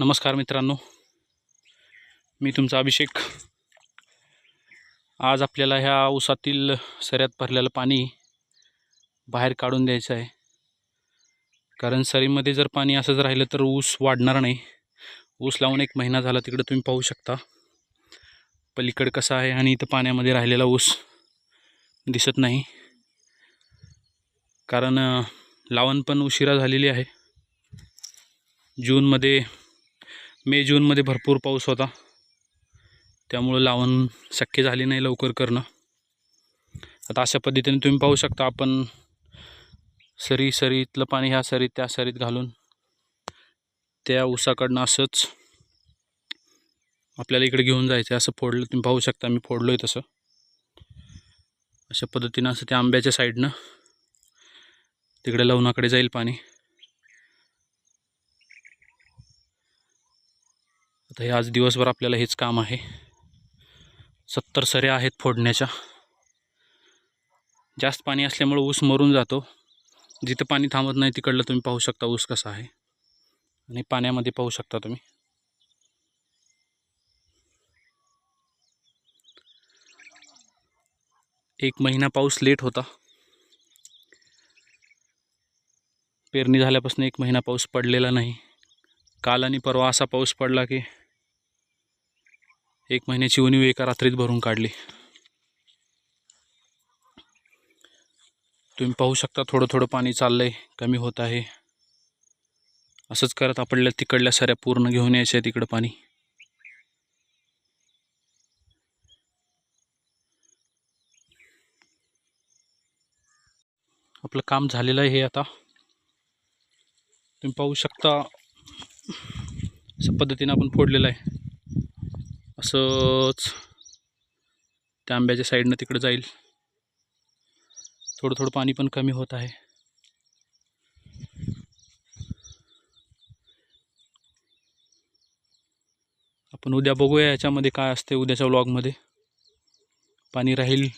नमस्कार मित्रांनो. मी तुमचा अभिषेक. आज आपल्याला ह्या ऊसातील सऱ्यात भरलेलं पाणी बाहेर काढून द्यायचं आहे. कारण सरीमध्ये जर पाणी असंच राहिलं तर ऊस वाढणार नाही. ऊस लावून एक महिना झाला तिकडं तुम्ही पाहू शकता. पलीकडे कसं आहे आणि इथं पाण्यामध्ये राहिलेला ऊस दिसत नाही. कारण लावण पण उशिरा झालेली आहे. जूनमध्ये मे जूनमध्ये भरपूर पाऊस होता. त्यामुळं लावण शक्य झाली नाही लवकर करणं. आता अशा पद्धतीने तुम्ही पाहू शकता आपण सरी सरीतलं पाणी ह्या सरीत त्या सरीत घालून त्या ऊसाकडनं असंच आपल्याला इकडे घेऊन जायचं आहे असं फोडलं तुम्ही पाहू शकता मी फोडलो आहे तसं. अशा पद्धतीनं असं त्या आंब्याच्या साईडनं तिकडे लवणाकडे जाईल पाणी. आता हे आज दिवसभर आपल्याला हेच काम आहे. सत्तर सऱ्या आहेत फोडण्याच्या. जास्त पाणी असल्यामुळं ऊस मरून जातो. जिथं पाणी थांबत नाही तिकडलं तुम्ही पाहू शकता ऊस कसा आहे. आणि पाण्यामध्ये पाहू शकता तुम्ही. एक महिना पाऊस लेट होता. पेरणी झाल्यापासून एक महिना पाऊस पडलेला नाही. काल आणि परवा असा पाऊस पडला की एक महिन्याची उणीव एका रात्रीत भरून काढली. तुम्ही पाहू शकता थोडं थोडं पाणी चाललंय कमी होत आहे. असंच करत आपल्याला तिकडल्या साऱ्या पूर्ण घेऊन यायच्या तिकडं पाणी. आपलं काम झालेलं आहे हे आता. तुम्ही पाहू शकता अशा पद्धतीनं आपण फोडलेलं आहे. असंच त्या आंब्याच्या साईडनं तिकडं जाईल. थोडं थोडं पाणी पण कमी होत आहे. आपण उद्या बघूया याच्यामध्ये काय असते उद्याच्या व्लॉगमध्ये पाणी राहील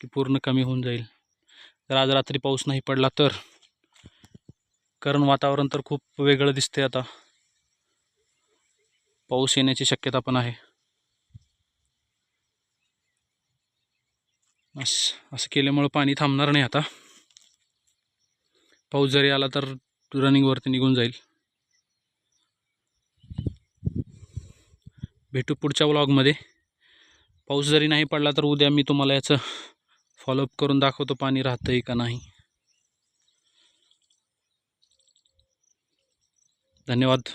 की पूर्ण कमी होऊन जाईल. जर आज रात्री पाऊस नाही पडला तर. कारण वातावरण तर खूप वेगळं दिसते आता. पाऊस येण्याची शक्यता पण आहे. असं असं केल्यामुळं पाणी थांबणार नाही आता. पाऊस जरी आला तर रनिंगवरती निघून जाईल. भेटू पुढच्या व्लॉगमध्ये पाऊस जरी नाही पडला तर उद्या मी तुम्हाला याचं फॉलोअप करून दाखवतो पाणी राहतं आहे का नाही. धन्यवाद.